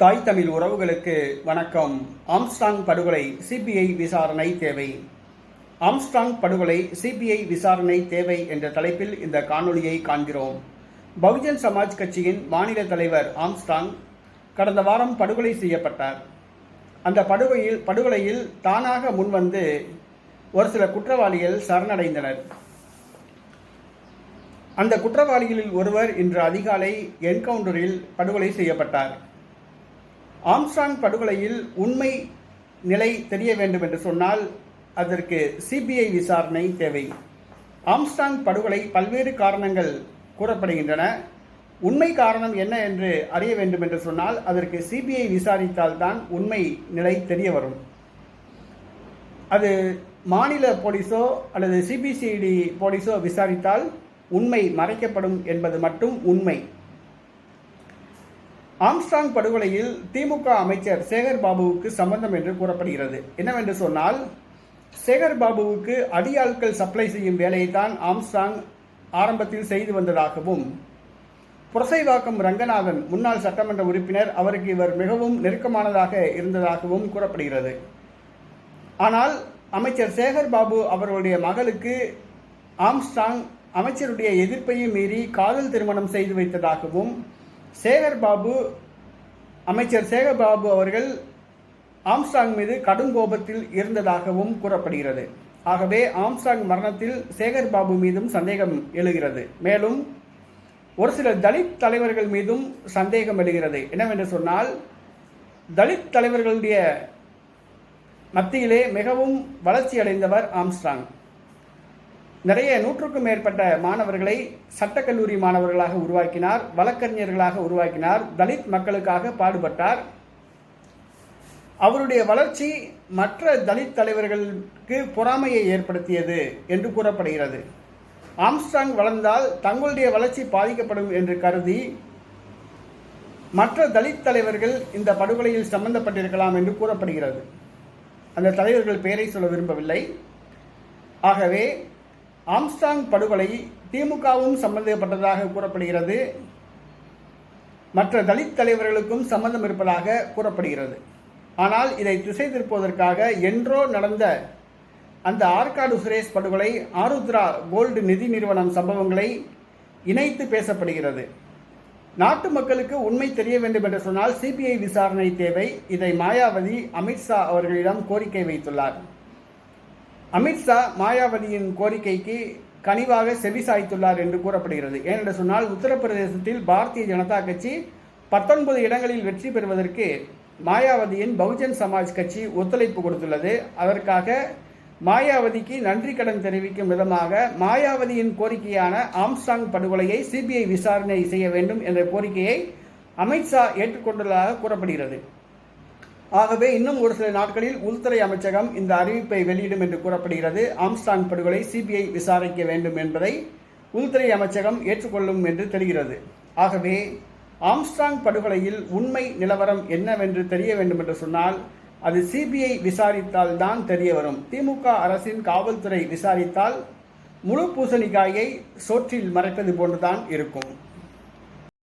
தாய் தமிழ் உறவுகளுக்கு வணக்கம். ஆம்ஸ்டாங் படுகொலை சிபிஐ விசாரணை தேவை. ஆம்ஸ்டாங் படுகொலை சிபிஐ விசாரணை தேவை என்ற தலைப்பில் இந்த காணொளியை காண்கிறோம். பகுஜன் சமாஜ் கட்சியின் மாநில தலைவர் ஆம்ஸ்டாங் கடந்த வாரம் படுகொலை செய்யப்பட்டார். அந்த படுகொலையில் படுகொலையில் தானாக முன்வந்து ஒரு சில குற்றவாளிகள் சரணடைந்தனர். அந்த குற்றவாளிகளில் ஒருவர் இன்று அதிகாலை என்கவுண்டரில் படுகொலை செய்யப்பட்டார். ஆம்ஸ்டாங் படுகொலையில் உண்மை நிலை தெரிய வேண்டும் என்று சொன்னால் அதற்கு சிபிஐ விசாரணை தேவை. ஆம்ஸ்டாங் படுகொலை பல்வேறு காரணங்கள் கூறப்படுகின்றன. உண்மை காரணம் என்ன என்று அறிய வேண்டும் என்று சொன்னால் அதற்கு சிபிஐ விசாரித்தால்தான் உண்மை நிலை தெரிய வரும். அது மாநில போலீஸோ அல்லது சிபிசிஐடி போலீஸோ விசாரித்தால் உண்மை மறைக்கப்படும் என்பது மட்டும் உண்மை. ஆம்ஸ்டாங் படுகொலையில் திமுக அமைச்சர் சேகர் பாபுவுக்கு சம்பந்தம் என்று கூறப்படுகிறது. என்னவென்று சொன்னால் சேகர் பாபுவுக்கு அடியாட்கள் சப்ளை செய்யும் வேலையைத்தான் ஆம்ஸ்டாங் ஆரம்பத்தில் செய்து வந்ததாகவும் புரசைவாக்கம் ரங்கநாதன் முன்னாள் சட்டமன்ற உறுப்பினர் அவருக்கு இவர் மிகவும் நெருக்கமானதாக இருந்ததாகவும் கூறப்படுகிறது. ஆனால் அமைச்சர் சேகர் பாபு அவர்களுடைய மகளுக்கு ஆம்ஸ்டாங் அமைச்சருடைய எதிர்ப்பையும் மீறி காதல் திருமணம் செய்து வைத்ததாகவும் சேகர் பாபு அமைச்சர் சேகர் பாபு அவர்கள் ஆம்ஸ்டாங் மீது கடும் கோபத்தில் இருந்ததாகவும் கூறப்படுகிறது. ஆகவே ஆம்ஸ்டாங் மரணத்தில் சேகர் பாபு மீதும் சந்தேகம் எழுகிறது. மேலும் ஒரு சில தலித் தலைவர்கள் மீதும் சந்தேகம் எழுகிறது. என்னவென்று சொன்னால் தலித் தலைவர்களுடைய மத்தியிலே மிகவும் வளர்ச்சி அடைந்தவர் ஆம்ஸ்டாங். நிறைய நூற்றுக்கும் மேற்பட்ட மாணவர்களை சட்டக்கல்லூரி மாணவர்களாக உருவாக்கினார் வழக்கறிஞர்களாக உருவாக்கினார் தலித் மக்களுக்காக பாடுபட்டார். அவருடைய வளர்ச்சி மற்ற தலித் தலைவர்களுக்கு பொறாமையை ஏற்படுத்தியது என்று கூறப்படுகிறது. ஆம்ஸ்டாங் வளர்ந்தால் தங்களுடைய வளர்ச்சி பாதிக்கப்படும் என்று கருதி மற்ற தலித் தலைவர்கள் இந்த படுகொலையில் சம்பந்தப்பட்டிருக்கலாம் என்று கூறப்படுகிறது. அந்த தலைவர்கள் பெயரை சொல்ல விரும்பவில்லை. ஆகவே ஆம்ஸ்டாங் படுகொலை திமுகவும் சம்பந்தப்பட்டதாக கூறப்படுகிறது. மற்ற தலித் தலைவர்களுக்கும் சம்பந்தம் இருப்பதாக கூறப்படுகிறது. ஆனால் இதை திசை திருப்புவதற்காக என்றோ நடந்த அந்த ஆற்காடு சுரேஷ் படுகொலை ஆருத்ரா கோல்டு நிதி நிறுவனம் சம்பவங்களை இணைத்து பேசப்படுகிறது. நாட்டு மக்களுக்கு உண்மை தெரிய வேண்டும் என்று சொன்னால் சிபிஐ விசாரணை தேவை. இதை மாயாவதி அமித்ஷா அவர்களிடம் கோரிக்கை வைத்துள்ளார். அமித்ஷா மாயாவதியின் கோரிக்கைக்கு கனிவாக செவிசாய்த்துள்ளார் என்று கூறப்படுகிறது. ஏனென்று சொன்னால் உத்தரப்பிரதேசத்தில் பாரதிய ஜனதா கட்சி பத்தொன்பது இடங்களில் வெற்றி பெறுவதற்கு மாயாவதியின் பகுஜன் சமாஜ் கட்சி ஒத்துழைப்பு கொடுத்துள்ளது. அதற்காக மாயாவதிக்கு நன்றி கடன் தெரிவிக்கும் விதமாக மாயாவதியின் கோரிக்கையான ஆம்ஸ்டாங் படுகொலையை சிபிஐ விசாரணை செய்ய வேண்டும் என்ற கோரிக்கையை அமித்ஷா ஏற்றுக்கொண்டுள்ளதாக கூறப்படுகிறது. ஆகவே இன்னும் ஒரு சில நாட்களில் உள்துறை அமைச்சகம் இந்த அறிவிப்பை வெளியிடும் என்று கூறப்படுகிறது. ஆம்ஸ்டாங் படுகொலை சிபிஐ விசாரிக்க வேண்டும் என்பதை உள்துறை அமைச்சகம் ஏற்றுக்கொள்ளும் என்று தெரிகிறது. ஆகவே ஆம்ஸ்டாங் படுகொலையில் உண்மை நிலவரம் என்னவென்று தெரிய வேண்டும் என்று சொன்னால் அது சிபிஐ விசாரித்தால் தான் தெரிய வரும். திமுக அரசின் காவல்துறை விசாரித்தால் முழு பூசணிக்காயை சோற்றில் மறைப்பது போன்றுதான் இருக்கும்.